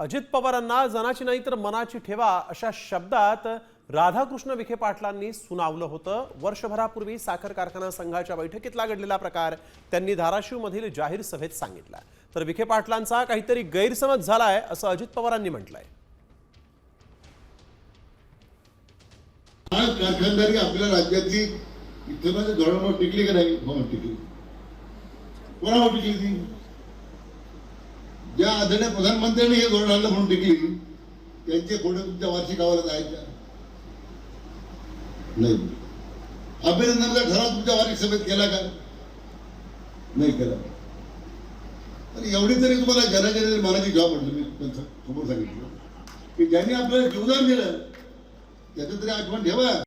अजित पवारांना जनाची नाही तर मनाची ठेवा अशा शब्दात राधाकृष्ण विखे पाटलांनी सुनावलं होतं. वर्षभरापूर्वी साखर कारखाना संघाच्या बैठकीतला घडलेला प्रकार त्यांनी धाराशिवमधील जाहीर सभेत सांगितला. तर विखे पाटलांचा काहीतरी गैरसमज झालाय असं अजित पवारांनी म्हटलंय. आज कारखानदारी आपल्या राज्यातली इथं धोरणावर टिकली का नाही? हो टिकली. कोणावर टिकली ती? ज्या आदरणीय प्रधानमंत्र्यांनी हे धोरण आणलं म्हणून टिकली त्यांचे फोटो तुमच्या वार्षिक अहवालात आहेत का? नाही. अभिनंदनचा ठराव तुमच्या वार्षिक सभेत केला का? नाही केला. तर एवढी तरी तुम्हाला जनाजन मनाची जॉब म्हटलं मी त्यांचं समोर सांगितलं. की ज्यांनी आपल्याला जीवदान दिलं त्याचं तरी आठवण ठेवा.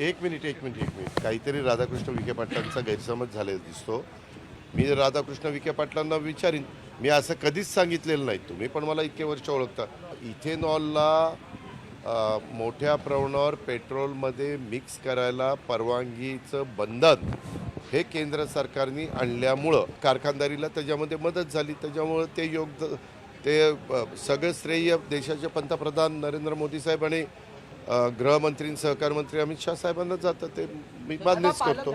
एक मिनिट एक मिनिट एक मिनिट. काहीतरी राधाकृष्ण विखे पाटलांचा गैरसमज झालेला दिसतो. मी राधाकृष्ण विखे पाटलांना विचारीन. मी असं कधीच सांगितलेलं नाही. तुम्ही पण मला इतके वर्ष ओळखता. इथेनॉलला मोठ्या प्रमाणावर पेट्रोलमध्ये मिक्स करायला परवानगीचं बंधन हे केंद्र सरकारने आणल्यामुळं कारखानदारीला त्याच्यामध्ये मदत झाली. त्याच्यामुळं ते योग ते सगळं श्रेय देशाचे पंतप्रधान नरेंद्र मोदी साहेब आणि गृहमंत्री आणि सहकार मंत्री अमित शहा साहेबांना जातं. ते मी मान्यच करतो.